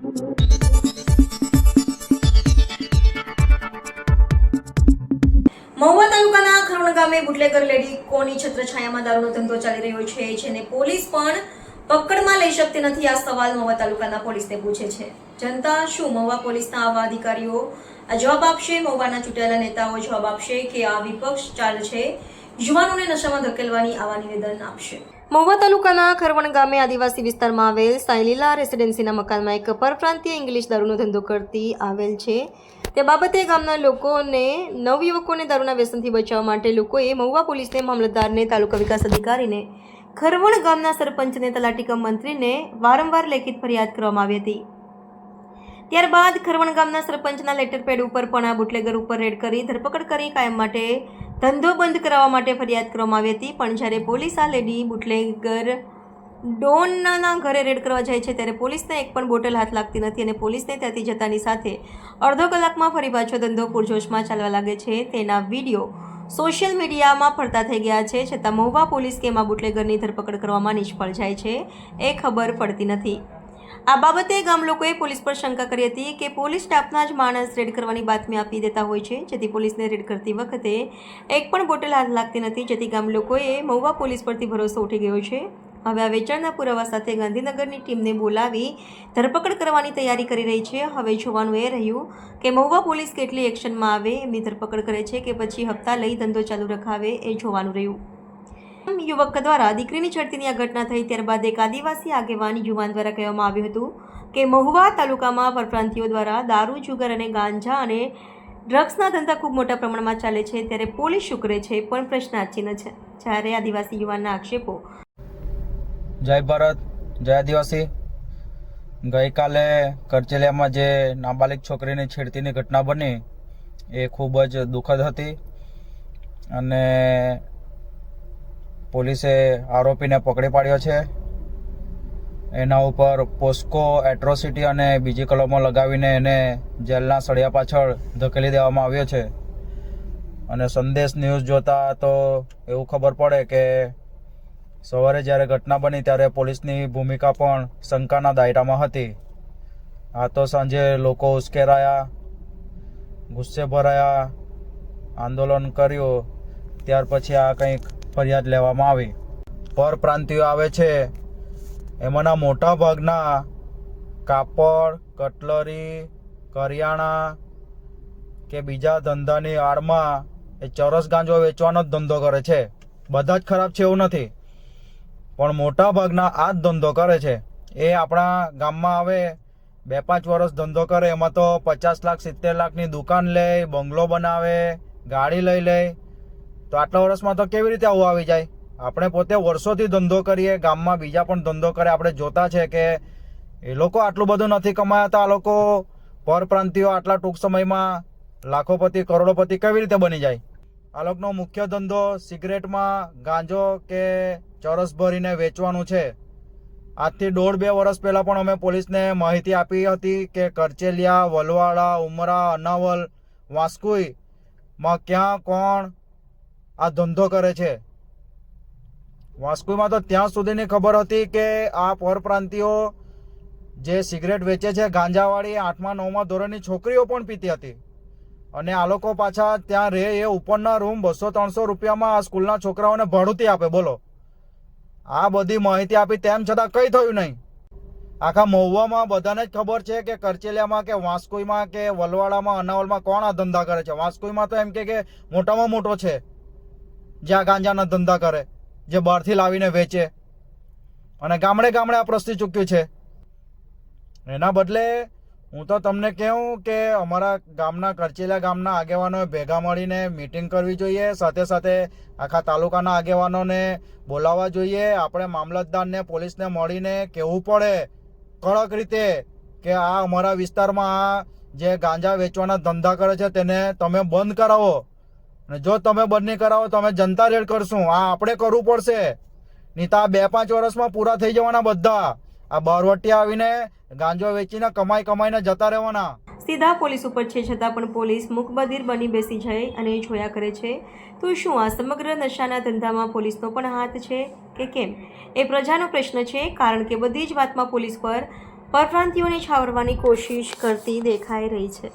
મહુવા તાલુકાના ખરણ ગામે bootlegger lady કોની છત્રછાયામાં દારૂનો ધંધો ચાલી રહ્યો છે જેને પોલીસ પણ પકડમાં લઈ શકતી નથી. આ સવાલ મહુવા તાલુકાના પોલીસને પૂછે છે. જનતા, શું મહુવા પોલીસના આવા અધિકારીઓ આ જવાબ આપશે? મહુવાના ચૂંટાયેલા નેતાઓ જવાબ આપશે કે આ વિપક્ષ ચાલ છે. યુવાનોને નશામાં ધકેલવાની આવા નિવેદન આપશે. મહુવા તાલુકાના ખરવણ ગામે આદિવાસી વિસ્તારમાં આવેલ સાયલીલા રેસિડેન્સીના મકાનમાં એક પરપ્રાંતીય ઇંગ્લિશ દારૂનો ધંધો કરતી આવેલ છે. તે બાબતે ગામના લોકોને નવયુવકોને દારૂના વ્યસનથી બચાવવા માટે લોકોએ મહુવા પોલીસને મામલતદારને તાલુકા વિકાસ અધિકારીને ખરવણ ગામના સરપંચને તલાટીકમ મંત્રીને વારંવાર લેખિત ફરિયાદ કરવામાં આવી હતી. ત્યારબાદ ખરવણ ગામના સરપંચના લેટર પેડ ઉપર પણ આ બુટલેગર ઉપર રેડ કરી ધરપકડ કરી કાયમ માટે ધંધો બંધ કરાવવા માટે ફરિયાદ કરવામાં આવી હતી, પણ જ્યારે પોલીસ આ લેડી બુટલેગર ડોનના ઘરે રેડ કરવા જાય છે, ત્યારે પોલીસને એક પણ બોટલ હાથ લાગતી નથી અને પોલીસને ત્યાંથી જતાની સાથે અડધો કલાકમાં ફરી પાછો ધંધો પૂરજોશમાં ચાલવા લાગે છે. તેના વીડિયો સોશિયલ મીડિયામાં ફરતા થઈ ગયા છે, છતાં મહુવા પોલીસ કેમાં બુટલેગરની ધરપકડ કરવામાં નિષ્ફળ જાય છે, એ ખબર પડતી નથી. આ બાબતે ગામ લોકોએ પોલીસ પર શંકા કરી હતી કે પોલીસ સ્ટાફના જ માણસ રેડ કરવાની બાતમી આપી દેતા હોય છે, જેથી પોલીસને રેડ કરતી વખતે એક પણ બોટલ હાથ લાગતી નથી, જેથી ગામ લોકોએ મહુવા પોલીસ પરથી ભરોસો ઉઠી ગયો છે. હવે આ વેચાણના પુરાવા સાથે ગાંધીનગરની ટીમને બોલાવી ધરપકડ કરવાની તૈયારી કરી રહી છે. હવે જોવાનું એ રહ્યું કે મહુવા પોલીસ કેટલી એક્શનમાં આવે, એમની ધરપકડ કરે છે કે પછી હપ્તા લઈ ધંધો ચાલુ રખાવે, એ જોવાનું રહ્યું. યુવક દ્વારા દીકરીની છડતીની આ ઘટના થઈ ત્યારબાદ એક આદિવાસી આગેવાન યુવાન દ્વારા કહેવામાં આવ્યું હતું કે મહુવા તાલુકામાં પરપ્રાંતિઓ દ્વારા દારૂ, જુગર અને ગાંજા અને ડ્રગ્સના ધંધા ખૂબ મોટા પ્રમાણમાં ચાલે છે ત્યારે પોલીસ શુકરે છે પણ પ્રશ્નાચિહ્ન છે. જ્યારે આદિવાસી યુવાનના આક્ષેપો જય ભારત, જય આદિવાસી. ગઈકાલે કરચેલિયામાં જે નાબાલિગ છોકરીની છેડતીની ઘટના બની, એ ખૂબ જ દુઃખદ હતી. અને પોલીસે આરોપીને પકડી પાડ્યો છે. એના ઉપર પોસ્કો, એટ્રોસિટી અને બીજી કલમો લગાવીને એને જેલના સળિયા પાછળ ધકેલી દેવામાં આવ્યો છે. અને સંદેશ ન્યૂઝ જોતા તો એવું ખબર પડે કે સવારે જ્યારે ઘટના બની ત્યારે પોલીસની ભૂમિકા પણ શંકાના દાયરામાં હતી. આ તો સાંજે લોકો ઉશ્કેરાયા, ગુસ્સે ભરાયા, આંદોલન કર્યું. ત્યાર પછી આ કંઈક ફરિયાદ લેવામાં આવી. પરપ્રાંતિઓ આવે છે. એમાંના મોટા ભાગના કાપડ, કટલરી, કરિયાણા કે બીજા ધંધાની આડમાં એ ચરસ ગાંજો વેચવાનો જ ધંધો કરે છે. બધા જ ખરાબ છે એવું નથી. પણ મોટા ભાગના આ જ ધંધો કરે છે. એ આપણા ગામમાં આવે, બે પાંચ વર્ષ ધંધો કરે, એમાં તો પચાસ લાખ, સિત્તેર લાખની દુકાન લે બંગલો બનાવે, ગાડી લઈ લે તો આટલા વર્ષમાં તો કેવી રીતે આવું આવી જાય? આપણે પોતે વર્ષોથી ધંધો કરીએ, ગામમાં બીજા પણ ધંધો કરે. આપણે જોતા છે કે એ લોકો આટલું બધું નથી કમાતા આ લોકો પરપ્રાંતિઓ આટલા ટૂંક સમયમાં લાખોપતિ, કરોડોપતિ કેવી રીતે બની જાય? આ લોકોનો મુખ્ય ધંધો સિગરેટમાં ગાંજો કે ચરસ ભરીને વેચવાનું છે. આજથી દોઢ બે વર્ષ પહેલાં પણ અમે પોલીસને માહિતી આપી હતી કે કરચેલિયા, વલવાડા, ઉમરા, અનાવલ વાસ્કુઈમાં ક્યાં, કોણ આ ધંધો કરે છે. વાસ્કોમાં તો ત્યાં સુધીની ખબર હતી કે આ પરપ્રાંતિઓ જે સિગરેટ વેચે છે, ગાંજાવાળી આઠમા, નવમા ધોરણની છોકરીઓ પણ પીતી હતી. અને આ લોકો પાછા ત્યાં રહે એ ઉપરના રૂમ બસો ત્રણસો રૂપિયામાં આ સ્કૂલના છોકરાઓને ભાડુતી આપે, બોલો. આ બધી માહિતી આપી તેમ છતાં કંઈ થયું નહીં. આખા મહુવામાં બધાને જ ખબર છે કે કરચેલિયામાં કે વાંસકુઈમાં કે વલવાડામાં, અનાવલમાં કોણ આ ધંધા કરે છે? વાંસકુઈમાં તો એમ કે મોટામાં મોટો છે. જ્યાં ગાંજાના ધંધા કરે, જે બહારથી લાવીને વેચે. અને ગામડે ગામડે આ પ્રસ્તી ચૂક્યું છે. એના બદલે હું તો તમને કહું કે અમારા ગામના કરચીલા ગામના આગેવાનોએ ભેગા મળીને મિટિંગ કરવી જોઈએ, સાથે સાથે આખા તાલુકાના આગેવાનોને બોલાવવા જોઈએ. આપણે મામલતદારને, પોલીસને મળીને કહેવું પડે કડક રીતે કે આ અમારા વિસ્તારમાં આ જે ગાંજા વેચવાના ધંધા કરે છે, તેને તમે બંધ કરાવો. અને જો તમે બંને કરાવો, તો અમે જનતા રેડ કરશું. આ આપણે કરવું પડશે. નહીં તો આ બે પાંચ વર્ષમાં પૂરા થઈ જવાના બધા. આ બહારવટી આવીને ગાંજો વેચીને કમાઈ કમાઈને જતા રહેવાના. સીધા પોલીસ ઉપર છે છતાં પણ પોલીસ મુકબધિર બની બેસી જાય અને જોયા કરે છે. તો શું આ સમગ્ર નશાના ધંધામાં પોલીસનો પણ હાથ છે કે કેમ? એ પ્રજાનો પ્રશ્ન છે, કારણ કે બધી જ વાતમાં પોલીસ પર પરપ્રાંતિઓને છાવરવાની કોશિશ કરતી દેખાઈ રહી છે.